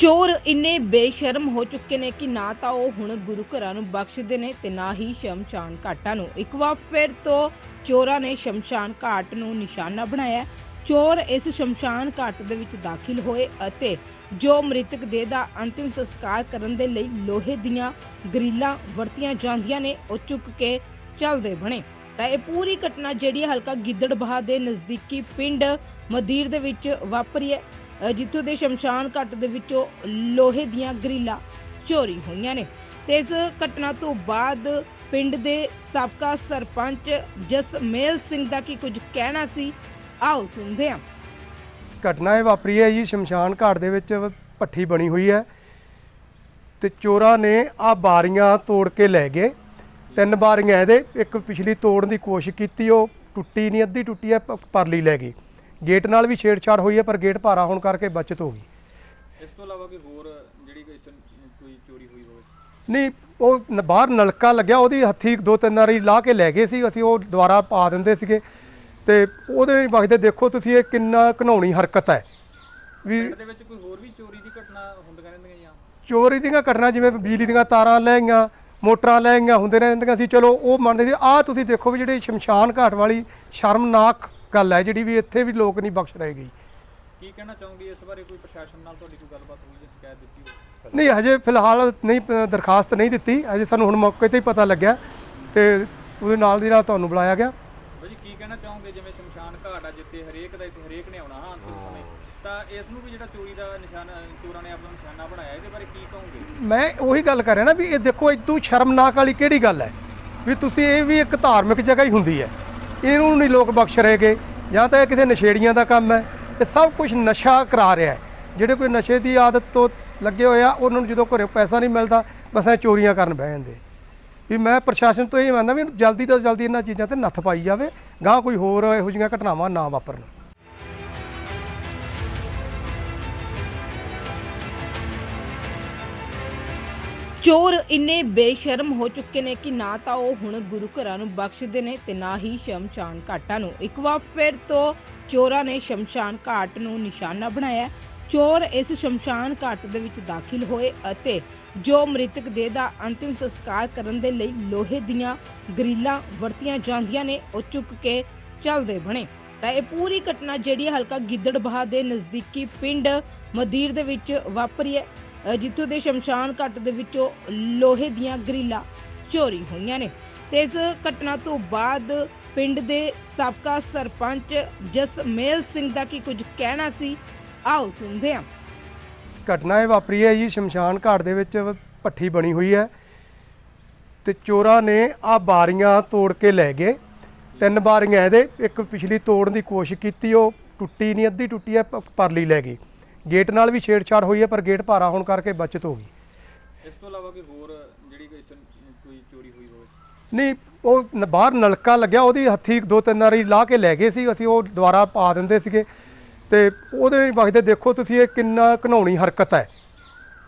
ਚੋਰ ਇੰਨੇ ਬੇਸ਼ਰਮ ਹੋ ਚੁੱਕੇ ਨੇ ਕਿ ਨਾ ਤਾਂ ਉਹ ਹੁਣ ਗੁਰੂ ਘਰਾਂ ਨੂੰ ਬਖਸ਼ਦੇ ਨੇ ਤੇ ਨਾ ਹੀ ਸ਼ਮਸ਼ਾਨ ਘਾਟਾਂ ਨੂੰ। ਇੱਕ ਵਾਰ ਫਿਰ ਤੋਂ ਚੋਰਾਂ ਨੇ ਸ਼ਮਸ਼ਾਨ ਘਾਟ ਨੂੰ ਨਿਸ਼ਾਨਾ ਬਣਾਇਆ। ਚੋਰ ਇਸ ਸ਼ਮਸ਼ਾਨ ਘਾਟ ਦੇ ਵਿੱਚ ਦਾਖਲ ਹੋਏ ਅਤੇ ਜੋ ਮ੍ਰਿਤਕ ਦੇਹ ਦਾ ਅੰਤਿਮ ਸੰਸਕਾਰ ਕਰਨ ਦੇ ਲਈ ਲੋਹੇ ਦੀਆਂ ਗਰੀਲਾਂ ਵਰਤੀਆਂ ਜਾਂਦੀਆਂ ਨੇ, ਉਹ ਚੁੱਕ ਕੇ ਚੱਲਦੇ ਬਣੇ। ਤਾਂ ਇਹ ਪੂਰੀ ਘਟਨਾ ਜਿਹੜੀ ਹੈ, ਹਲਕਾ ਗਿੱਦੜਬਾਹਾ ਦੇ ਨਜ਼ਦੀਕੀ ਪਿੰਡ ਮਦੀਰ ਦੇ ਵਿੱਚ ਵਾਪਰੀ ਹੈ। ਜਿੱਥੋਂ ਦੇ ਸ਼ਮਸ਼ਾਨ ਘਾਟ ਦੇ ਵਿੱਚੋਂ ਲੋਹੇ ਦੀਆਂ ਗ੍ਰਿਲਾਂ ਚੋਰੀ ਹੋਈਆਂ ਨੇ। ਤੇ ਇਸ ਘਟਨਾ ਤੋਂ ਬਾਅਦ ਪਿੰਡ ਦੇ ਸਾਬਕਾ ਸਰਪੰਚ ਜਸਮੇਲ ਸਿੰਘ ਦਾ ਕੀ ਕੁਝ ਕਹਿਣਾ ਸੀ, ਆਓ ਸੁਣਦੇ ਹਾਂ। ਘਟਨਾ ਇਹ ਵਾਪਰੀ ਹੈ ਜੀ, ਸ਼ਮਸ਼ਾਨ ਘਾਟ ਦੇ ਵਿੱਚ ਭੱਠੀ ਬਣੀ ਹੋਈ ਹੈ। ਤੇ ਚੋਰਾਂ ਨੇ ਆ ਬਾਰੀਆਂ ਤੋੜ ਕੇ ਲੈ ਗਏ। ਤਿੰਨ ਬਾਰੀਆਂ ਇਹਦੇ, ਇੱਕ ਪਿਛਲੀ ਤੋੜਨ ਦੀ ਕੋਸ਼ਿਸ਼ ਕੀਤੀ, ਉਹ ਟੁੱਟੀ ਨਹੀਂ, ਅੱਧੀ ਟੁੱਟੀ ਹੈ ਪਰਲੀ ਲੈ ਗਈ। ਗੇਟ ਨਾਲ ਵੀ ਛੇੜਛਾੜ ਹੋਈ ਹੈ ਪਰ ਗੇਟ ਭਾਰਾ ਹੋਣ ਕਰਕੇ ਬਚਤ ਹੋ ਗਈ। ਇਸ ਤੋਂ ਇਲਾਵਾ ਕੋਈ ਹੋਰ ਜਿਹੜੀ ਕੋਈ ਇੱਥੇ ਕੋਈ ਚੋਰੀ ਹੋਈ ਹੋਵੇ? ਨਹੀਂ ਉਹ ਨ- ਬਾਹਰ ਨਲਕਾ ਲੱਗਿਆ ਉਹਦੀ ਹੱਥੀ ਦੋ ਤਿੰਨ ਵਾਰੀ ਲਾ ਕੇ ਲੈ ਗਏ ਸੀ ਅਸੀਂ ਉਹ ਦੁਬਾਰਾ ਪਾ ਦਿੰਦੇ ਸੀਗੇ। ਤੇ ਉਹਦੇ ਬਖਦੇ ਦੇਖੋ ਤੁਸੀਂ ਇਹ ਕਿੰਨਾ ਘਨਾਉਣੀ ਹਰਕਤ ਹੈ। ਵੀ ਪਿੰਡ ਦੇ ਵਿੱਚ ਕੋਈ ਹੋਰ ਵੀ ਚੋਰੀ ਦੀ ਘਟਨਾ ਹੁੰਦੀਆਂ ਰਹਿੰਦੀਆਂ ਜਾਂ? ਚੋਰੀ ਦੀਆਂ ਘਟਨਾ ਜਿਵੇਂ ਬਿਜਲੀ ਦੀਆਂ ਤਾਰਾਂ ਲੈ ਗਈਆਂ ਮੋਟਰਾਂ ਲੈ ਗਈਆਂ ਹੁੰਦੇ ਰਹਿੰਦੀਆਂ ਸੀ ਚਲੋ ਉਹ ਮੰਨਦੇ ਸੀ ਆਹ ਤੁਸੀਂ ਦੇਖੋ ਵੀ ਜਿਹੜੀ ਸ਼ਮਸ਼ਾਨ ਘਾਟ ਵਾਲੀ ਸ਼ਰਮਨਾਕ ਗੱਲ ਹੈ ਜਿਹੜੀ ਵੀ ਇੱਥੇ ਵੀ ਲੋਕ ਨਹੀਂ ਬਖਸ਼ ਰਹੇ ਗਈ। ਕੀ ਕਹਿਣਾ ਚਾਹੋਗੇ ਇਸ ਬਾਰੇ ਕੋਈ ਪ੍ਰਸ਼ਾਸਨ ਨਾਲ ਤੁਹਾਡੀ ਕੋਈ ਗੱਲਬਾਤ ਹੋਈ ਜਾਂ ਸ਼ਿਕਾਇਤ ਦਿੱਤੀ ਹੋਵੇ? ਨਹੀਂ ਹਜੇ ਫਿਲਹਾਲ ਨਹੀਂ ਦਰਖਾਸਤ ਨਹੀਂ ਦਿੱਤੀ। ਹਜੇ ਸਾਨੂੰ ਹੁਣ ਮੌਕੇ ਤੇ ਹੀ ਪਤਾ ਲੱਗਿਆ ਤੇ ਉਹਦੇ ਨਾਲ ਦੀ ਨਾਲ ਤੁਹਾਨੂੰ ਬੁਲਾਇਆ ਗਿਆ। ਬਾਜੀ ਕੀ ਕਹਿਣਾ ਚਾਹੋਗੇ? ਜਿਵੇਂ ਸ਼ਮਸ਼ਾਨ ਘਾਟ ਆ ਜਿੱਥੇ ਹਰੇਕ ਦਾ ਇੱਥੇ ਹਰੇਕ ਨੇ ਆਉਣਾ ਹਾਂ ਅੰਤਿਮ ਸਮੇਂ ਤਾਂ ਇਸ ਨੂੰ ਵੀ ਜਿਹੜਾ ਚੋਰੀ ਦਾ ਨਿਸ਼ਾਨ ਚੋਰਾਂ ਨੇ ਆਪਣਾ ਨਿਸ਼ਾਨਾ ਬਣਾਇਆ ਇਹਦੇ ਬਾਰੇ ਕੀ ਕਹੋਗੇ? ਮੈਂ ਉਹੀ ਗੱਲ ਕਰ ਰਿਹਾ ਨਾ ਵੀ ਇਹ ਦੇਖੋ ਇਦੋਂ ਸ਼ਰਮਨਾਕ ਵਾਲੀ ਕਿਹੜੀ ਗੱਲ ਹੈ? ਵੀ ਤੁਸੀਂ ਇਹ ਵੀ ਇੱਕ ਧਾਰਮਿਕ ਜਗ੍ਹਾ ਹੀ ਹੁੰਦੀ ਹੈ। ਇਹਨੂੰ ਨਹੀਂ ਲੋਕ ਬਖਸ਼ ਰਹੇਗੇ ਜਾਂ ਤਾਂ ਇਹ ਕਿਸੇ ਨਸ਼ੇੜੀਆਂ ਦਾ ਕੰਮ ਹੈ। ਇਹ ਸਭ ਕੁਝ ਨਸ਼ਾ ਕਰਾ ਰਿਹਾ ਹੈ। ਜਿਹੜੇ ਕੋਈ ਨਸ਼ੇ ਦੀ ਆਦਤ ਤੋਂ ਲੱਗੇ ਹੋਏ ਆ, ਉਹਨਾਂ ਨੂੰ ਜਦੋਂ ਘਰੇ ਪੈਸਾ ਨਹੀਂ ਮਿਲਦਾ, ਬਸ ਐ ਚੋਰੀਆਂ ਕਰਨ ਬਹਿ ਜਾਂਦੇ। ਵੀ ਮੈਂ ਪ੍ਰਸ਼ਾਸਨ ਤੋਂ ਇਹ ਮੰਨਦਾ ਵੀ ਜਲਦੀ ਤੋਂ ਜਲਦੀ ਇਹਨਾਂ ਚੀਜ਼ਾਂ ਤੇ ਨੱਥ ਪਾਈ ਜਾਵੇ ਗਾਂ ਕੋਈ ਹੋਰ ਇਹੋ ਜਿਹੀਆਂ ਘਟਨਾਵਾਂ ਨਾ ਵਾਪਰਨ। ਚੋਰ ਇੰਨੇ ਬੇਸ਼ਰਮ ਹੋ ਚੁੱਕੇ ਨੇ ਕਿ ਨਾ ਤਾਂ ਉਹ ਹੁਣ ਗੁਰੂ ਘਰਾਂ ਨੂੰ ਬਖਸ਼ਦੇ ਨੇ ਤੇ ਨਾ ਹੀ ਸ਼ਮਸ਼ਾਨ ਘਾਟਾਂ ਨੂੰ। ਇੱਕ ਵਾਰ ਫਿਰ ਤੋਂ ਚੋਰਾਂ ਨੇ ਸ਼ਮਸ਼ਾਨ ਘਾਟ ਨੂੰ ਨਿਸ਼ਾਨਾ ਬਣਾਇਆ। ਚੋਰ ਇਸ ਸ਼ਮਸ਼ਾਨ ਘਾਟ ਦੇ ਵਿੱਚ ਦਾਖਲ ਹੋਏ ਅਤੇ ਜੋ ਮ੍ਰਿਤਕ ਦੇਹ ਦਾ ਅੰਤਿਮ ਸੰਸਕਾਰ ਕਰਨ ਦੇ ਲਈ ਲੋਹੇ ਦੀਆਂ ਗਰੀਲਾਂ ਵਰਤੀਆਂ ਜਾਂਦੀਆਂ ਨੇ, ਉਹ ਚੁੱਕ ਕੇ ਚੱਲਦੇ ਬਣੇ। ਤਾਂ ਇਹ ਪੂਰੀ ਘਟਨਾ ਜਿਹੜੀ ਹੈ ਹਲਕਾ ਗਿੱਦੜਬਾਹਾ ਦੇ ਨਜ਼ਦੀਕੀ ਪਿੰਡ ਮਦੀਰ ਦੇ ਵਿੱਚ ਵਾਪਰੀ ਹੈ। ਜਿੱਥੋਂ ਦੇ ਸ਼ਮਸ਼ਾਨ ਘਾਟ ਦੇ ਵਿੱਚੋਂ ਲੋਹੇ ਦੀਆਂ ਗ੍ਰਿਲਾਂ ਚੋਰੀ ਹੋਈਆਂ ਨੇ। ਤੇ ਇਸ ਘਟਨਾ ਤੋਂ ਬਾਅਦ ਪਿੰਡ ਦੇ ਸਾਬਕਾ ਸਰਪੰਚ ਜਸਮੇਲ ਸਿੰਘ ਦਾ ਕੀ ਕੁਝ ਕਹਿਣਾ ਸੀ? ਆਓ ਸੁਣਦੇ ਹਾਂ। ਘਟਨਾ ਇਹ ਵਾਪਰੀ ਹੈ ਜੀ, ਸ਼ਮਸ਼ਾਨ ਘਾਟ ਦੇ ਵਿੱਚ ਭੱਠੀ ਬਣੀ ਹੋਈ ਹੈ। ਤੇ ਚੋਰਾਂ ਨੇ ਆ ਬਾਰੀਆਂ ਤੋੜ ਕੇ ਲੈ ਗਏ। ਤਿੰਨ ਬਾਰੀਆਂ ਇਹਦੇ, ਇੱਕ ਪਿਛਲੀ ਤੋੜਨ ਦੀ ਕੋਸ਼ਿਸ਼ ਕੀਤੀ, ਉਹ ਟੁੱਟੀ ਨਹੀਂ, ਅੱਧੀ ਟੁੱਟੀ ਹੈ ਪਰਲੀ ਲੈ ਗਈ ਗੇਟ ਨਾਲ ਵੀ ਛੇੜਛਾੜ ਹੋਈ ਹੈ ਪਰ ਗੇਟ ਭਾਰਾ ਹੋਣ ਕਰਕੇ ਬਚਤ ਹੋ ਗਈ। ਇਸ ਤੋਂ ਇਲਾਵਾ ਕੋਈ ਹੋਰ ਜਿਹੜੀ ਕੋਈ ਚੋਰੀ ਹੋਈ ਹੋਵੇ? ਨਹੀਂ ਉਹ ਬਾਹਰ ਨਲਕਾ ਲੱਗਿਆ ਉਹਦੀ ਹੱਥੀ ਦੋ ਤਿੰਨ ਵਾਰੀ ਲਾ ਕੇ ਲੈ ਗਏ ਸੀ ਅਸੀਂ ਉਹ ਦੁਬਾਰਾ ਪਾ ਦਿੰਦੇ ਸੀਗੇ। ਤੇ ਉਹਦੇ ਨਹੀਂ ਦੇਖੋ ਤੁਸੀਂ ਇਹ ਕਿੰਨਾ ਘਨਾਉਣੀ ਹਰਕਤ ਹੈ।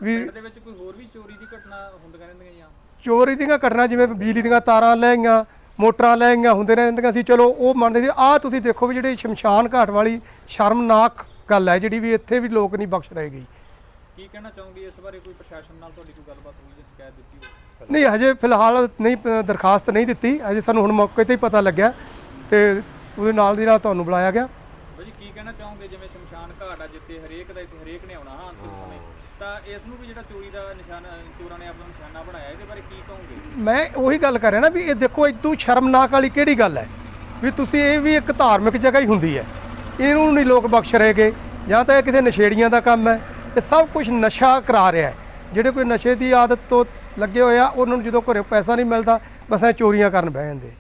ਵੀ ਦੇ ਵਿੱਚ ਕੋਈ ਹੋਰ ਵੀ ਚੋਰੀ ਦੀ ਘਟਨਾ ਹੁੰਦੀਆਂ ਰਹਿੰਦੀਆਂ ਜਾਂ? ਚੋਰੀ ਦੀਆਂ ਘਟਨਾ ਜਿਵੇਂ ਬਿਜਲੀ ਦੀਆਂ ਤਾਰਾਂ ਲੈ ਗਈਆਂ ਮੋਟਰਾਂ ਲੈ ਗਈਆਂ ਹੁੰਦੇ ਰਹਿੰਦੀਆਂ ਸੀ ਚਲੋ ਉਹ ਮੰਨਦੇ ਸੀ। ਆਹ ਤੁਸੀਂ ਦੇਖੋ ਵੀ ਜਿਹੜੀ ਸ਼ਮਸ਼ਾਨ ਘਾਟ ਵਾਲੀ ਸ਼ਰਮਨਾਕ ਗੱਲ ਹੈ ਜਿਹੜੀ ਵੀ ਇੱਥੇ ਵੀ ਲੋਕ ਨਹੀਂ ਬਖਸ਼ ਰਹੇ ਗਈ ਕੀ ਕਹਿਣਾ ਚਾਹੋਗੇ ਇਸ ਬਾਰੇ? ਕੋਈ ਪ੍ਰਸ਼ਾਸਨ ਨਾਲ ਤੁਹਾਡੀ ਕੋਈ ਗੱਲਬਾਤ ਹੋਈ ਜਾਂ ਸ਼ਿਕਾਇਤ ਦਿੱਤੀ ਹੋਵੇ? ਨਹੀਂ ਹਜੇ ਫਿਲਹਾਲ ਨਹੀਂ ਦਰਖਾਸਤ ਨਹੀਂ ਦਿੱਤੀ। ਹਜੇ ਸਾਨੂੰ ਹੁਣ ਮੌਕੇ ਤੇ ਹੀ ਪਤਾ ਲੱਗਿਆ ਤੇ ਉਹਦੇ ਨਾਲ ਦੀ ਨਾਲ ਤੁਹਾਨੂੰ ਬੁਲਾਇਆ ਗਿਆ। ਬਾਜੀ ਕੀ ਕਹਿਣਾ ਚਾਹੋਗੇ? ਜਿਵੇਂ ਸ਼ਮਸ਼ਾਨ ਘਾਟ ਆ ਜਿੱਥੇ ਹਰੇਕ ਦਾ ਇੱਥੇ ਹਰੇਕ ਨੇ ਆਉਣਾ ਹਾਂ ਅੰਤਿਮ ਸਮੇਂ। ਤਾਂ ਇਸ ਨੂੰ ਵੀ ਜਿਹੜਾ ਚੋਰੀ ਦਾ ਨਿਸ਼ਾਨ ਚੋਰਾਂ ਨੇ ਆਪਣਾ ਨਿਸ਼ਾਨਾ ਬਣਾਇਆ ਇਹਦੇ ਬਾਰੇ ਕੀ ਕਹੋਗੇ? ਮੈਂ ਉਹੀ ਗੱਲ ਕਰ ਰਿਹਾ ਨਾ ਵੀ ਇਹ ਦੇਖੋ ਇਦੋਂ ਸ਼ਰਮਨਾਕ ਵਾਲੀ ਕਿਹੜੀ ਗੱਲ ਹੈ? ਵੀ ਤੁਸੀਂ ਇਹ ਵੀ ਇੱਕ ਧਾਰਮਿਕ ਜਗ੍ਹਾ ਹੀ ਹੁੰਦੀ ਹੈ। ਇਹਨੂੰ ਨਹੀਂ ਲੋਕ ਬਖਸ਼ ਰਹੇਗੇ ਜਾਂ ਤਾਂ ਇਹ ਕਿਸੇ ਨਸ਼ੇੜੀਆਂ ਦਾ ਕੰਮ ਹੈ ਇਹ ਸਭ ਕੁਝ ਨਸ਼ਾ ਕਰਾ ਰਿਹਾ ਹੈ। ਜਿਹੜੇ ਕੋਈ ਨਸ਼ੇ ਦੀ ਆਦਤ ਤੋਂ ਲੱਗੇ ਹੋਏ ਆ, ਉਹਨਾਂ ਨੂੰ ਜਦੋਂ ਘਰੇ ਪੈਸਾ ਨਹੀਂ ਮਿਲਦਾ, ਬਸ ਐ ਚੋਰੀਆਂ ਕਰਨ ਬਹਿ ਜਾਂਦੇ।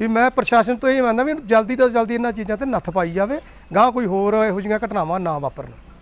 ਵੀ ਮੈਂ ਪ੍ਰਸ਼ਾਸਨ ਤੋਂ ਇਹ ਮੰਨਦਾ ਵੀ ਜਲਦੀ ਤੋਂ ਜਲਦੀ ਇਹਨਾਂ ਚੀਜ਼ਾਂ ਤੇ ਨੱਥ ਪਾਈ ਜਾਵੇ ਗਾਂ ਕੋਈ ਹੋਰ ਇਹੋ ਜਿਹੀਆਂ ਘਟਨਾਵਾਂ ਨਾ ਵਾਪਰਨ।